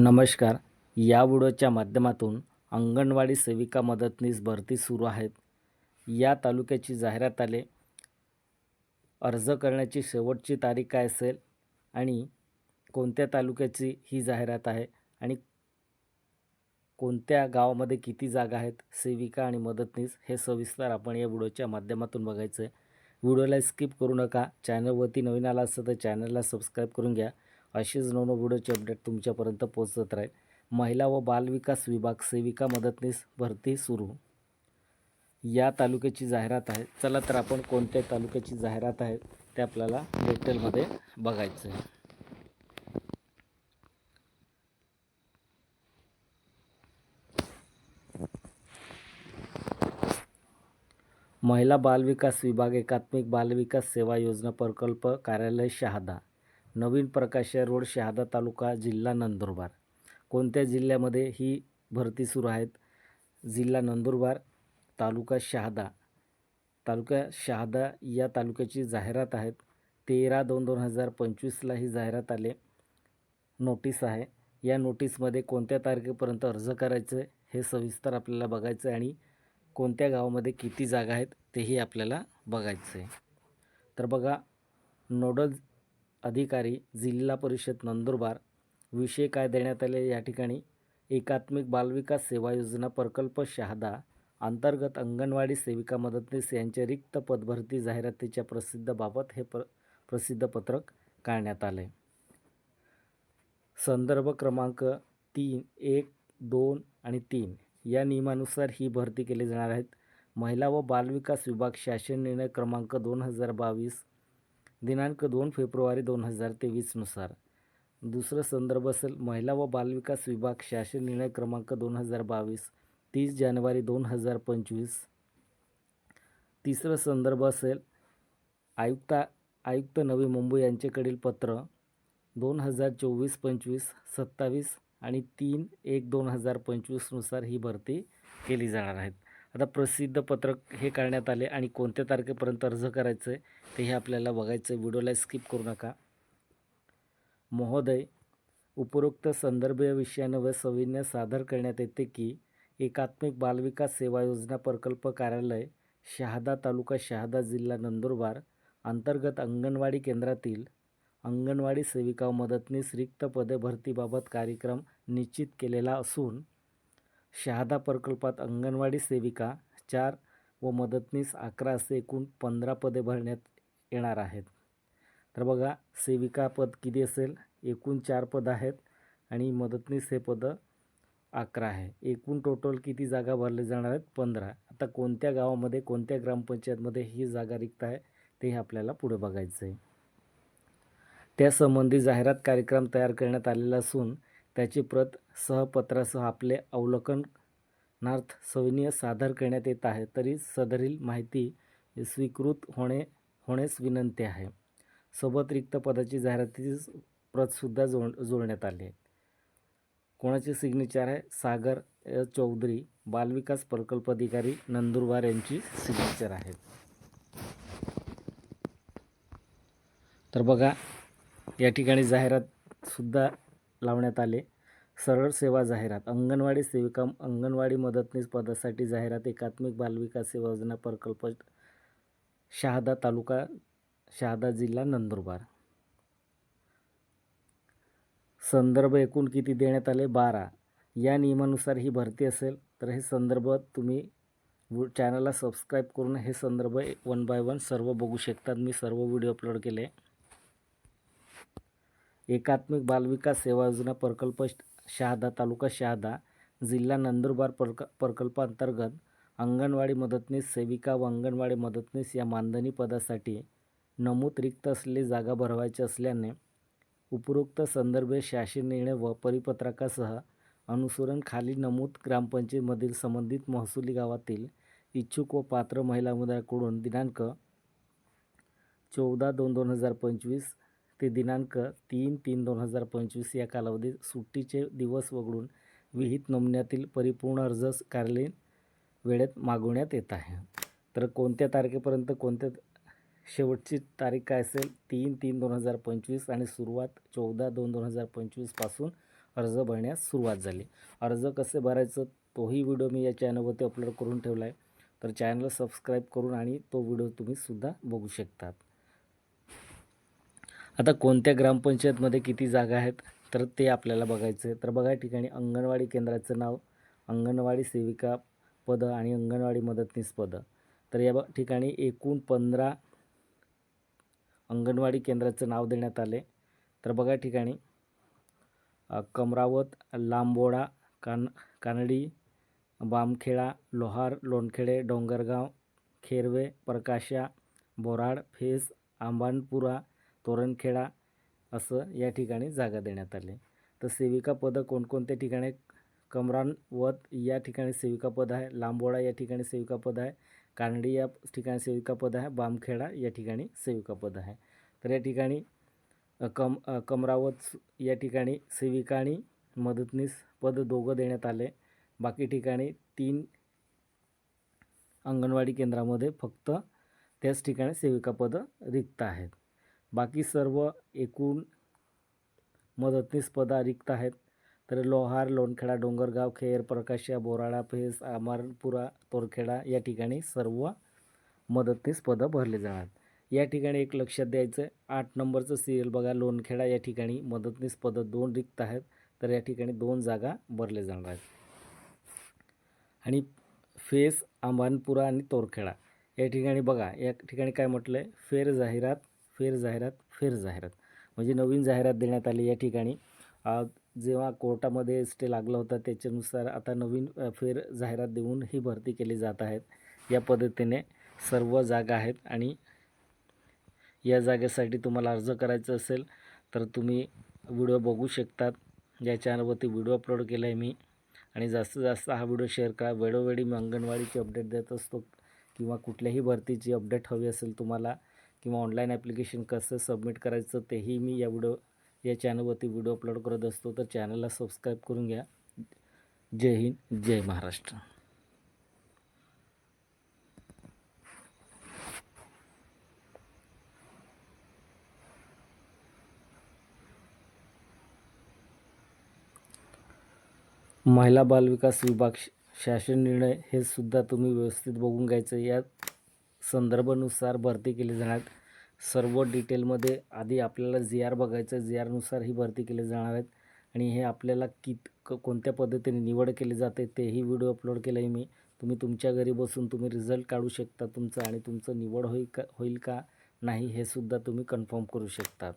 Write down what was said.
नमस्कार. या व्हिडिओच्या माध्यमातून अंगणवाडी सेविका मदतनीस भरती सुरू आहेत. या तालुक्याची जाहिरात आले. अर्ज करण्याची शेवटची तारीख काय असेल आणि कोणत्या तालुक्याची ही जाहिरात आहे आणि कोणत्या गावामध्ये किती जागा आहेत सेविका आणि मदतनीस हे सविस्तर आपण या व्हिडिओच्या माध्यमातून बघायचं आहे व्हिडिओला स्किप करू नका. चॅनलवरती नवीन आला असतं तर चॅनलला सबस्क्राईब करून घ्या. अशीच नवनव अपडेट तुमच्यापर्यंत पोहोचत राहील. महिला व बालविकास विभाग सेविका मदतनीस भरती सुरू. या तालुक्याची जाहिरात आहे. चला तर आपण कोणत्या तालुक्याची जाहिरात आहे ते आपल्याला डिटेलमध्ये बघायचं आहे महिला बालविकास विभाग एकात्मिक बालविकास सेवा योजना प्रकल्प कार्यालय शहादा. नवीन प्रकाश रोड शहादा तालुका जिल्हा नंदुरबार. कोणत्या जिल्ह्यामध्ये ही भरती सुरू आहेत? जिल्हा नंदुरबार तालुका शहादा. तालुका शहादा या तालुक्याची जाहिरात आहेत. तेरा दोन दोन हजार पंचवीसला ही जाहिरात आले. नोटीस आहे. या नोटीसमध्ये कोणत्या तारखेपर्यंत अर्ज करायचं आहे हे सविस्तर आपल्याला बघायचं आहे आणि कोणत्या गावामध्ये किती जागा आहेत तेही आपल्याला बघायचं आहे. तर बघा नोडल अधिकारी जिल्हा परिषद नंदुरबार विषय काय देण्यात आले या ठिकाणी? एकात्मिक बालविकास सेवा योजना प्रकल्प शहादा अंतर्गत अंगणवाडी सेविका मदतनीस यांचे रिक्त पदभरती जाहिरातीच्या प्रसिद्धबाबत हे प्र प्रसिद्ध पत्रक काढण्यात आले. संदर्भ क्रमांक तीन एक दोन आणि तीन या नियमानुसार ही भरती केली जाणार आहेत. महिला व बालविकास विभाग शासन निर्णय क्रमांक दोन हजार बावीस दिनांक दोन फेब्रुवारी दोन हजार तेवीसनुसार दुसरं संदर्भ असेल महिला व बालविकास विभाग शासन निर्णय क्रमांक दोन हजार बावीस तीस जानेवारी दोन हजार पंचवीस. तिसरं संदर्भ असेल आयुक्ता आयुक्त नवी मुंबई यांच्याकडील पत्र दोन हजार चोवीस पंचवीस सत्तावीस आणि तीन एक दोन हजार पंचवीसनुसार ही भरती केली जाणार आहेत. आता प्रसिद्ध पत्रक हे करण्यात आले आणि कोणत्या तारखेपर्यंत अर्ज करायचं आहे तेही आपल्याला बघायचं आहे व्हिडिओला स्किप करू नका. महोदय उपरोक्त संदर्भीय विषयानं व सविन्य सादर करण्यात येते की एकात्मिक बालविकास सेवा योजना प्रकल्प कार्यालय शहादा तालुका शहादा जिल्हा नंदुरबार अंतर्गत अंगणवाडी केंद्रातील अंगणवाडी सेविका मदतनीस रिक्त पदे भरतीबाबत कार्यक्रम निश्चित केलेला असून शहादा प्रकल्पात अंगणवाडी सेविका चार व मदतनीस अकरा असे एकूण पंधरा पदे भरण्यात येणार आहेत. तर बघा सेविका पद किती असेल? एकूण चार पद आहेत आणि मदतनीस हे पदं अकरा आहे. एकूण टोटल किती जागा भरले जाणार आहेत? पंधरा. आता कोणत्या गावामध्ये कोणत्या ग्रामपंचायतमध्ये ही जागा रिक्त आहे ते आपल्याला पुढे बघायचं आहे त्यासंबंधी जाहिरात कार्यक्रम तयार करण्यात आलेला असून त्याची प्रत सहपत्रासह आपले अवलोकनार्थ सविनय सादर करण्यात येत आहे. तरी सदरील माहिती स्वीकृत होणे होण्यास विनंती आहे. सोबत रिक्त पदाची जाहिरातीची प्रतसुद्धा जोड जोडण्यात आली आहे. कोणाचे सिग्नेचर आहे? सागर चौधरी बालविकास प्रकल्प अधिकारी नंदुरबार यांची सिग्नेचर आहे. तर बघा या ठिकाणी जाहिरातसुद्धा लावण्यात आले. सरळ सेवा जाहिरात अंगणवाडी सेविका अंगणवाडी मदतनीस पदासाठी जाहिरात एकात्मिक बालविकास सेवा योजना प्रकल्प शहादा तालुका शहादा जिल्हा नंदुरबार. संदर्भ एकूण किती देण्यात आले? बारा. या नियमानुसार ही भरती असेल तर हे संदर्भ तुम्ही चॅनलला सबस्क्राईब करून हे संदर्भ वन बाय वन सर्व बघू शकतात. मी सर्व व्हिडिओ अपलोड केले. एकात्मिक बालविकास सेवा योजना प्रकल्प शहादा तालुका शहादा जिल्हा नंदुरबार प्रक प्रकल्पांतर्गत अंगणवाडी मदतनीस सेविका व अंगणवाडी मदतनीस या मानधनी पदासाठी नमूद रिक्त असलेली जागा भरवायची असल्याने उपरोक्त संदर्भे शासन निर्णय व परिपत्रकासह अनुसरण खाली नमूद ग्रामपंचायतीमधील संबंधित महसुली गावातील इच्छुक व पात्र महिला समुदायाकडून दिनांक चौदा दोन दोन हजार पंचवीस ते दिनांक तीन तीन दोन हजार पंचवीस या कालावधीत सुट्टीचे दिवस वगळून विहित नमुन्यातील परिपूर्ण अर्ज कार्यालयीन वेळेत मागवण्यात येत आहे. तर कोणत्या तारखेपर्यंत कोणत्या शेवटची तारीख काय असेल? तीन तीन दोन हजार पंचवीस आणि सुरुवात चौदा दोन दोन हजार पंचवीसपासून अर्ज भरण्यास सुरुवात झाली. अर्ज कसे भरायचं? तोही व्हिडिओ मी या चॅनलवरती अपलोड करून ठेवला आहे तर चॅनल सबस्क्राईब करून आणि तो व्हिडिओ तुम्ही सुद्धा बघू शकतात. आता कोणत्या ग्रामपंचायतमध्ये किती जागा आहेत तर ते आपल्याला बघायचं आहे. तर बघा ठिकाणी अंगणवाडी केंद्राचं नाव अंगणवाडी सेविका पदं आणि अंगणवाडी मदतनीस पदं. तर या ब- ठिकाणी एकूण पंधरा अंगणवाडी केंद्राचं नाव देण्यात आले तर बघा ठिकाणी कमरावत लांबोडा कान कानडी बामखेडा लोहार लोणखेडे डोंगरगाव खेरवे प्रकाशा बोराड फेस आंबानपुरा तोरणखेडा असं या ठिकाणी जागा देण्यात आली. तर सेविका पदं कोणकोणत्या ठिकाणी? कमरानवत या ठिकाणी सेविका पद आहे. लांबोडा या ठिकाणी सेविका पद आहे. कानडी या ठिकाणी सेविका पद आहे. बामखेडा या ठिकाणी सेविका पद आहे. तर या ठिकाणी कम कमरावत या ठिकाणी सेविका आणि मदतनीस पद दोघं देण्यात आले. बाकी ठिकाणी तीन अंगणवाडी केंद्रामध्ये फक्त त्याच ठिकाणी सेविका पदं रिक्त आहेत. बाकी सर्व एकूण मदतनीस पदा रिक्त आहेत. तर लोहार लोणखेडा डोंगरगाव खेर प्रकाशिया बोराडा फेस अमरपुरा तोरखेडा या ठिकाणी सर्व मदतनीस पदं भरले जाणार या ठिकाणी एक लक्षात द्यायचं आठ नंबरचं सिरियल बघा. लोणखेडा या ठिकाणी मदतनीस पदं दोन रिक्त आहेत. तर या ठिकाणी दोन जागा भरले जाणार आहेत. आणि फेस आंबानपुरा आणि तोरखेडा या ठिकाणी बघा. या ठिकाणी काय म्हटलं आहे फेर जाहिरात फेर जाहिरात फेर जाहिरात. म्हणजे नवीन जाहिरात देण्यात आली या ठिकाणी. जेव्हा कोर्टामध्ये स्टे लागला होता त्याच्यानुसार आता नवीन फेर जाहिरात देऊन ही भरती केली जात आहेत. या पद्धतीने सर्व जागा आहेत आणि या जागेसाठी तुम्हाला अर्ज करायचा असेल तर तुम्ही व्हिडिओ बघू शकतात. या चॅनलवरती व्हिडिओ अपलोड केला आहे मी. आणि जास्तीत जास्त हा व्हिडिओ शेअर करा. वेळोवेळी मी अंगणवाडीची अपडेट देत असतो किंवा कुठल्याही भरतीची अपडेट हवी असेल तुम्हाला किंवा ऑनलाईन ॲप्लिकेशन कसं सबमिट करायचं तेही मी या व्हिडिओ या चॅनलवरती व्हिडिओ अपलोड करत असतो. तर चॅनलला सबस्क्राईब करून घ्या. जय हिंद जय महाराष्ट्र. महिला बालविकास विभाग शासन निर्णय हे सुद्धा तुम्ही व्यवस्थित बघून घ्यायचं. यात संदर्भानुसार भरती केली जाणार. सर्व डिटेलमध्ये आधी आपल्याला जी आर बघायचं जी आरनुसार ही भरती केली जाणार आहेत. आणि हे आपल्याला कित क कोणत्या पद्धतीने निवड केली जाते तेही व्हिडिओ अपलोड केलं आहे मी. तुम्ही तुमच्या घरी बसून तुम्ही रिझल्ट काढू शकता तुमचं आणि तुमचं निवड होईल का होईल का नाही हे सुद्धा तुम्ही कन्फर्म करू शकता.